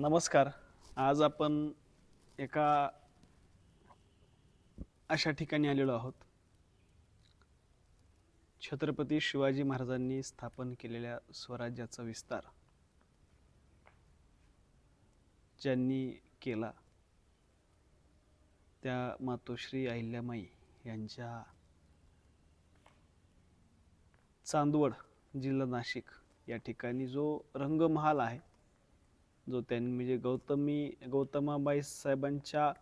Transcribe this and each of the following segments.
नमस्कार. आज आपण एका अशा ठिकाणी आलेलो आहोत. छत्रपती शिवाजी महाराजांनी स्थापन केलेल्या स्वराज्याचा विस्तार ज्यांनी केला त्या मातोश्री अहिल्यामाई यांच्या चांदवड जिल्हा नाशिक या ठिकाणी जो रंगमहाल आहे जो त्यांनी म्हणजे गौतमी गौतमाबाई साहेबांच्या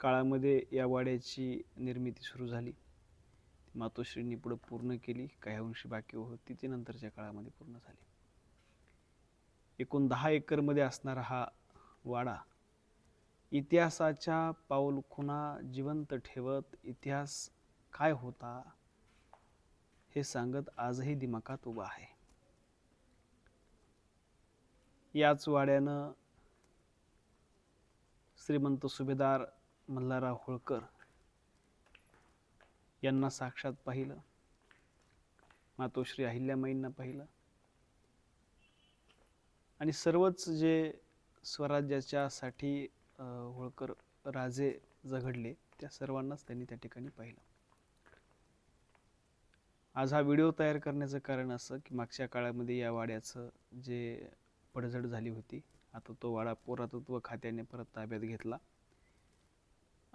काळामध्ये या वाड्याची निर्मिती सुरू झाली. मातोश्रींनी पुढं पूर्ण केली काही अंशी बाकी होती ती नंतरच्या काळामध्ये पूर्ण झाली. एकूण दहा एकरमध्ये असणारा हा वाडा इतिहासाच्या पाऊलखुणा जिवंत ठेवत इतिहास काय होता हे सांगत आजही दिमाखात उभा आहे. याच वाड्यानं श्रीमंत सुभेदार मल्हारराव होळकर यांना साक्षात पाहिलं. मातोश्री अहिल्यामाईंना पाहिलं. आणि सर्वच जे स्वराज्याच्यासाठी होळकर राजे झगडले त्या सर्वांनाच त्यांनी त्या ठिकाणी पाहिलं. आज हा व्हिडिओ तयार करण्याचं कारण असं की मागच्या काळामध्ये या वाड्याचं जे पडझड झाली होती. आता तो वाडा पुरातत्व खात्याने परत ताब्यात घेतला.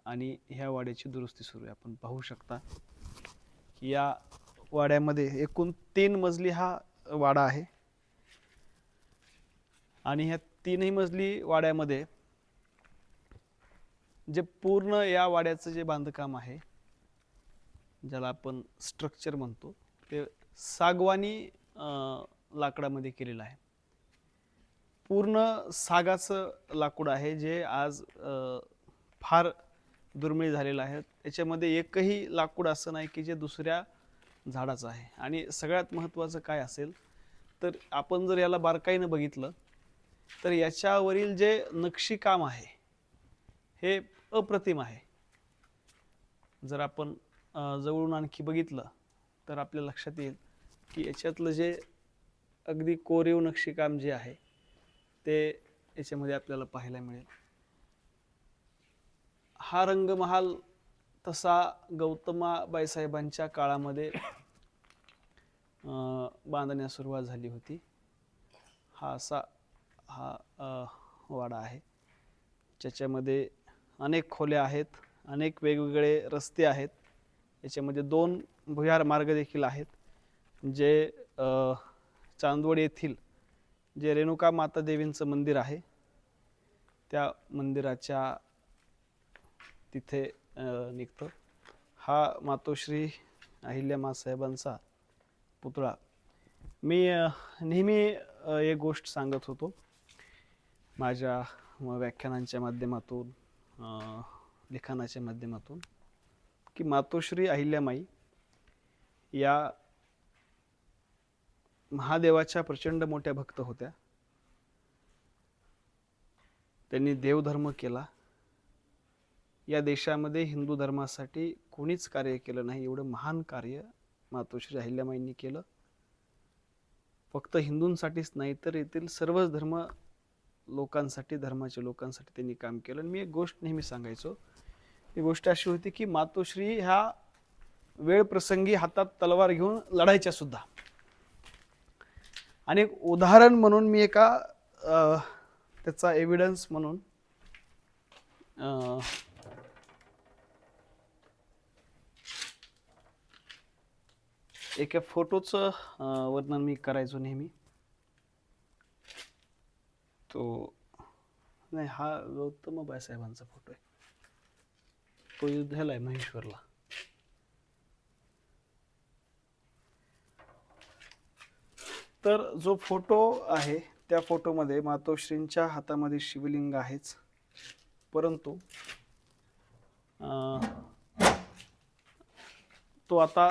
आणि ह्या वाड्याची दुरुस्ती सुरू आहे. आपण पाहू शकता की या वाड्यामध्ये एकूण तीन मजली हा वाडा आहे. आणि ह्या तीनही मजली वाड्यामध्ये जे पूर्ण या वाड्याचं जे बांधकाम आहे ज्याला आपण स्ट्रक्चर म्हणतो ते सागवानी लाकडामध्ये केलेलं आहे. पूर्ण सागाचं लाकूड आहे जे आज फार दुर्मिळ झालेलं आहे. याच्यामध्ये एकही लाकूड असं नाही की जे दुसऱ्या झाडाचं आहे. आणि सगळ्यात महत्त्वाचं काय असेल तर आपण जर याला बारकाईनं बघितलं तर याच्यावरील जे नक्षीकाम आहे हे अप्रतिम आहे. जर आपण जवळून आणखी बघितलं तर आपल्या लक्षात येईल की याच्यातलं जे अगदी कोरीव नक्षीकाम जे आहे ते याच्यामध्ये आपल्याला पाहायला मिळेल. हा रंगमहाल तसा गौतमाबाई साहेबांच्या काळामध्ये बांधण्यास सुरुवात झाली होती. हा असा हा वाडा आहे. ज्याच्यामध्ये अनेक खोल्या आहेत अनेक वेगवेगळे रस्ते आहेत. याच्यामध्ये दोन भुयार मार्ग देखील आहेत. जे चांदवड येथील जे रेणुका माता देवींचं मंदिर आहे त्या मंदिराच्या तिथे निघतं. हा मातोश्री अहिल्यामा साहेबांचा पुतळा. मी नेहमी एक गोष्ट सांगत होतो माझ्या व्याख्यानांच्या माध्यमातून लिखाणाच्या माध्यमातून की मातोश्री अहिल्यामाई या महादेवाच्या प्रचंड मोठ्या भक्त होत्या. त्यांनी देवधर्म केला. या देशामध्ये हिंदू धर्मासाठी कोणीच कार्य केलं नाही एवढं महान कार्य मातोश्री अहिल्यामाईंनी केलं. फक्त हिंदूंसाठीच नाही तर येथील सर्वच धर्म लोकांसाठी धर्माच्या लोकांसाठी त्यांनी काम केलं. आणि मी एक गोष्ट नेहमी सांगायचो. ही गोष्ट अशी होती की मातोश्री ह्या वेळ प्रसंगी हातात तलवार घेऊन लढायच्या सुद्धा. आणि एक उदाहरण म्हणून मी एका त्याचा एव्हिडन्स म्हणून एका फोटोचं वर्णन मी करायचो नेहमी. तो नाही हा गौतम बायसाहेबांचा फोटो आहे. तो युद्धाला आहे महेश्वरला. तर जो फोटो आहे त्या फोटोमध्ये मातोश्रींच्या हातामध्ये शिवलिंग आहेच. परंतु तो आता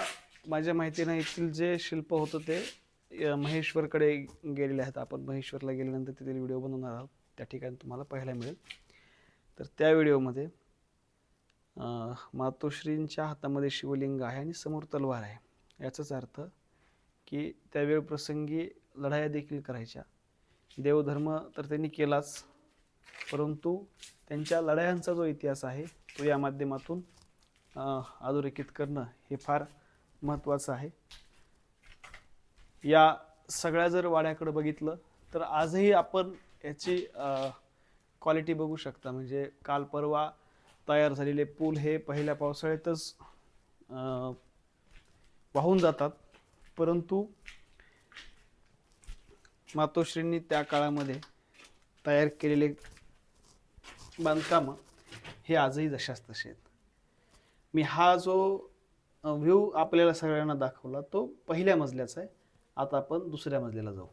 माझ्या माहितीनं येथील जे शिल्प होतं ते महेश्वरकडे गेलेले आहेत. आपण महेश्वरला गेल्यानंतर तिथे व्हिडिओ बनवणार आहोत. त्या ठिकाणी तुम्हाला पाहायला मिळेल. तर त्या व्हिडिओमध्ये मातोश्रींच्या हातामध्ये शिवलिंग आहे आणि समोर तलवार आहे. याचाच अर्थ की त्यावेळ प्रसंगी लढाया देखील करायच्या. देवधर्म तर त्यांनी केलाच परंतु त्यांच्या लढायांचा जो इतिहास आहे तो या माध्यमातून अधोरेखित करणं हे फार महत्त्वाचं आहे. या सगळ्या जर वाड्याकडे बघितलं तर आजही आपण याची क्वालिटी बघू शकता. म्हणजे काल परवा तयार झालेले पूल हे पहिल्या पावसाळ्यातच वाहून जातात. परंतु मातोश्रींनी त्या काळामध्ये तयार केलेले बांधकामं हे आजही जशाच तसे आहेत. मी हा जो व्ह्यू आपल्याला सगळ्यांना दाखवला तो पहिल्या मजल्याचा आहे. आता आपण दुसऱ्या मजल्याला जाऊ.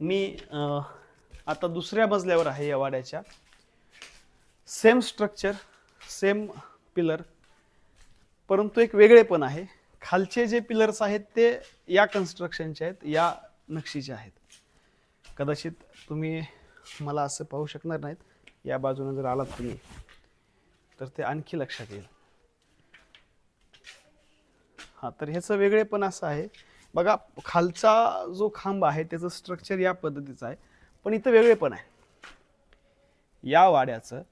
मी आता दुसऱ्या मजल्यावर आहे या वाड्याच्या. सेम स्ट्रक्चर सेम पिलर परंतु एक वेगळेपण आहे. खालचे जे पिलर्स आहेत ते या कन्स्ट्रक्शनचे आहेत या नक्षीचे आहेत. कदाचित तुम्ही मला असं पाहू शकणार नाहीत. या बाजूने जर आलात तुम्ही तर ते आणखी लक्षात येईल. हां तर ह्याचं वेगळेपण असं आहे. बघा खालचा जो खांब आहे त्याचं स्ट्रक्चर या पद्धतीचं आहे पण इथं वेगळेपण आहे. या वाड्याचं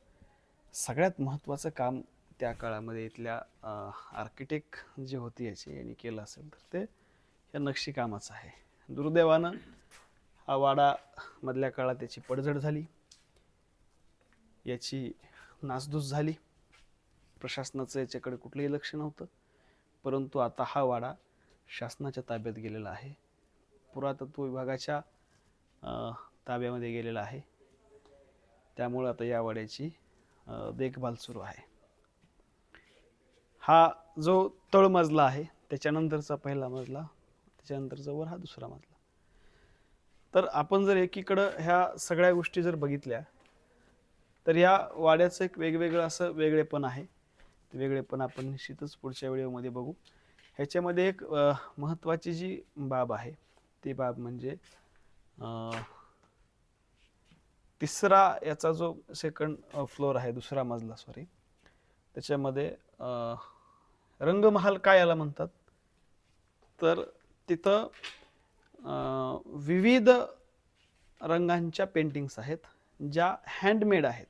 सगळ्यात महत्त्वाचं काम त्या काळामध्ये इथल्या आर्किटेक्ट जे होती याची यांनी केलं असेल तर ते या नक्षीकामाचं आहे. दुर्दैवानं हा वाडा मधल्या काळात याची पडझड झाली. याची नासधूस झाली. प्रशासनाचं याच्याकडे कुठलंही लक्ष नव्हतं. परंतु आता हा वाडा शासनाच्या ताब्यात गेलेला आहे. पुरातत्व विभागाच्या ताब्यामध्ये गेलेला आहे. त्यामुळे आता या वाड्याची देखभाल सुरू आहे. हा जो तळमजला आहे त्याच्यानंतरचा पहिला मजला त्याच्यानंतरचा वर हा दुसरा मजला. तर आपण जर एकीकडं ह्या सगळ्या गोष्टी जर बघितल्या तर या वाड्याचं एक वेगवेगळं असं वेगळेपण आहे. ते वेगळेपण आपण निश्चितच पुढच्या व्हिडिओमध्ये बघू. ह्याच्यामध्ये एक महत्त्वाची जी बाब आहे ती बाब म्हणजे तिसरा याचा जो सेकंड फ्लोअर आहे दुसरा मजला सॉरी त्याच्यामध्ये रंगमहाल काय याला म्हणतात? तर तिथं विविध रंगांच्या पेंटिंग्स आहेत ज्या हँडमेड आहेत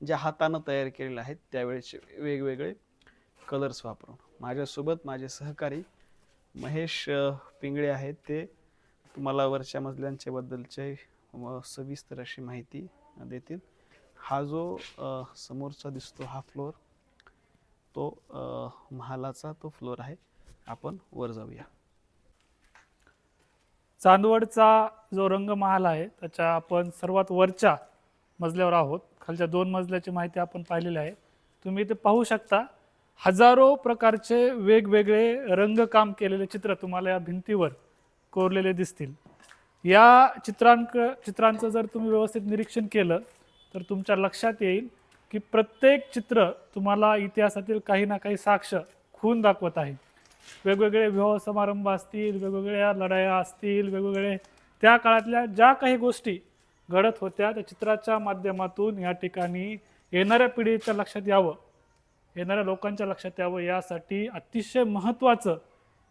ज्या हातानं तयार केलेल्या आहेत त्यावेळेचे वेगवेगळे कलर्स वापरून. माझ्यासोबत माझे सहकारी महेश पिंगळे आहेत. ते तुम्हाला वरच्या मजल्यांच्या बद्दलचे सविस्तर अशी माहिती देतील. हा जो समोरचा दिसतो हा फ्लोअर तो महालाचा तो फ्लोअर आहे. आपण वर जाऊया. चांदवडचा जो रंगमहाल आहे त्याच्या आपण सर्वात वरच्या मजल्यावर आहोत. खालच्या दोन मजल्याची माहिती आपण पाहिलेली आहे. तुम्ही इथे पाहू शकता हजारो प्रकारचे वेगवेगळे रंगकाम केलेले चित्र तुम्हाला या भिंतीवर कोरलेले दिसतील. या चित्रांक चित्रांचं जर तुम्ही व्यवस्थित निरीक्षण केलं तर तुमच्या लक्षात येईल की प्रत्येक चित्र तुम्हाला इतिहासातील काही ना काही साक्ष खून दाखवत आहे. वेगवेगळे विवाह समारंभ असतील वेगवेगळ्या लढाया असतील वेगवेगळे त्या काळातल्या ज्या काही गोष्टी घडत होत्या त्या चित्राच्या माध्यमातून या ठिकाणी येणाऱ्या पिढीच्या लक्षात यावं. येणाऱ्या लोकांच्या लक्षात यावं. यासाठी अतिशय महत्त्वाचं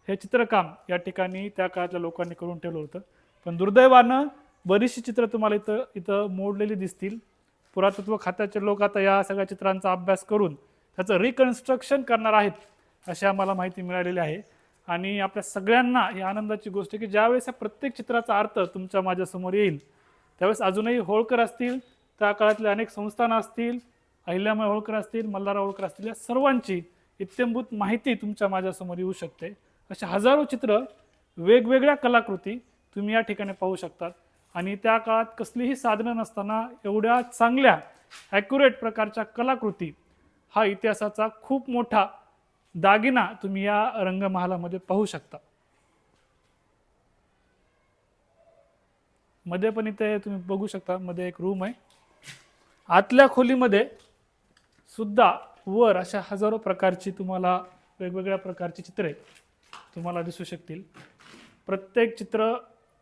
हे चित्रकाम या ठिकाणी त्या काळातल्या लोकांनी करून ठेवलं होतं. पण दुर्दैवानं बरीचशी चित्रं तुम्हाला इथं इथं मोडलेली दिसतील. पुरातत्व खात्याचे लोक आता या सगळ्या चित्रांचा अभ्यास करून त्याचं रिकन्स्ट्रक्शन करणार आहेत अशी आम्हाला माहिती मिळालेली आहे. आणि आपल्या सगळ्यांना ही आनंदाची गोष्ट की ज्यावेळेस या प्रत्येक चित्राचा अर्थ तुमच्या माझ्यासमोर येईल त्यावेळेस अजूनही होळकर असतील त्या काळातले अनेक संस्थानं असतील अहिल्यामाई होळकर असतील मल्हारराव होळकर असतील या सर्वांची इत्यंभूत माहिती तुमच्या माझ्यासमोर येऊ शकते. अशा हजारो चित्र वेगवेगळ्या कलाकृती तुम्ही या ठिकाणी पाहू शकतात. आणि त्या काळात कसलीही साधनं नसताना एवढ्या चांगल्या ॲक्युरेट प्रकारच्या कलाकृती हा इतिहासाचा खूप मोठा दागिना तुम्ही या रंगमहालामध्ये पाहू शकता. मध्ये पण इथे तुम्ही बघू शकता मध्ये एक रूम आहे. आतल्या खोलीमध्ये सुद्धा वर अशा हजारो प्रकारची तुम्हाला वेगवेगळ्या प्रकारची चित्रे तुम्हाला दिसू शकतील. प्रत्येक चित्र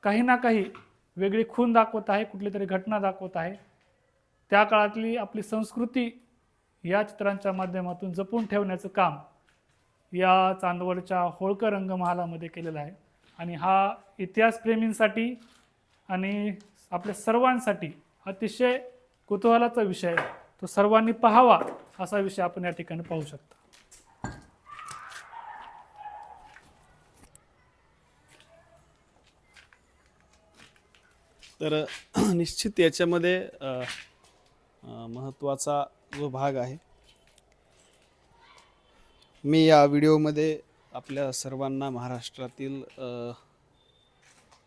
काही ना काही वेगळी खून दाखवत आहे कुठली तरी घटना दाखवत आहे. त्या काळातली आपली संस्कृती या चित्रांच्या माध्यमातून जपून ठेवण्याचं काम या चांदवडच्या होळकर रंगमहालामध्ये केलेलं आहे. आणि हा इतिहासप्रेमींसाठी आणि आपल्या सर्वांसाठी अतिशय कुतूहलाचा विषय आहे. तो सर्वांनी पाहावा असा विषय आपण या ठिकाणी पाहू शकता. तर निश्चित याच्यामध्ये महत्त्वाचा जो भाग आहे मी या व्हिडिओमध्ये आपल्या सर्वांना महाराष्ट्रातील विशेषत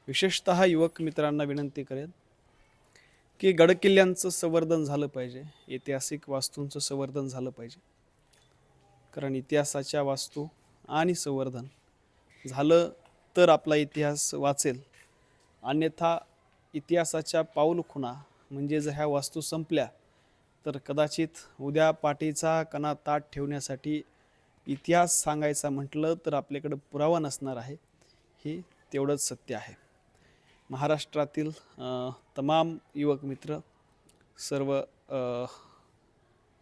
विशेषतः युवक मित्रांना विनंती करेन की गडकिल्ल्यांचं संवर्धन झालं पाहिजे ऐतिहासिक वास्तूंचं संवर्धन झालं पाहिजे. कारण इतिहासाच्या वास्तू आणि संवर्धन झालं तर आपला इतिहास वाचेल. अन्यथा इतिहासाच्या पाऊलखुणा म्हणजे जर ह्या वास्तू संपल्या तर कदाचित उद्या पाठीचा कणा ताट ठेवण्यासाठी इतिहास सांगायचा म्हटलं तर आपल्याकडं पुरावा नसणार आहे. हे तेवढंच सत्य आहे. महाराष्ट्रातील तमाम युवक मित्र सर्व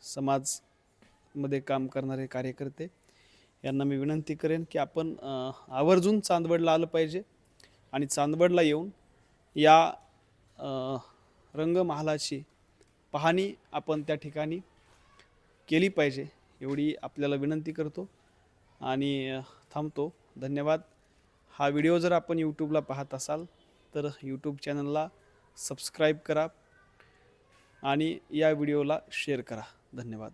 समाजमध्ये काम करणारे कार्यकर्ते यांना मी विनंती करेन की आपण आवर्जून चांदवडला आलं पाहिजे आणि चांदवडला येऊन या रंगमहालाची पाहणी आपण त्या ठिकाणी केली पाहिजे एवढी आपल्याला विनंती करतो आणि थांबतो. धन्यवाद. हा व्हिडिओ जर आपण यूट्यूबला पाहत असाल तर यूट्यूब चॅनलला सबस्क्राईब करा आणि या व्हिडिओला शेअर करा. धन्यवाद.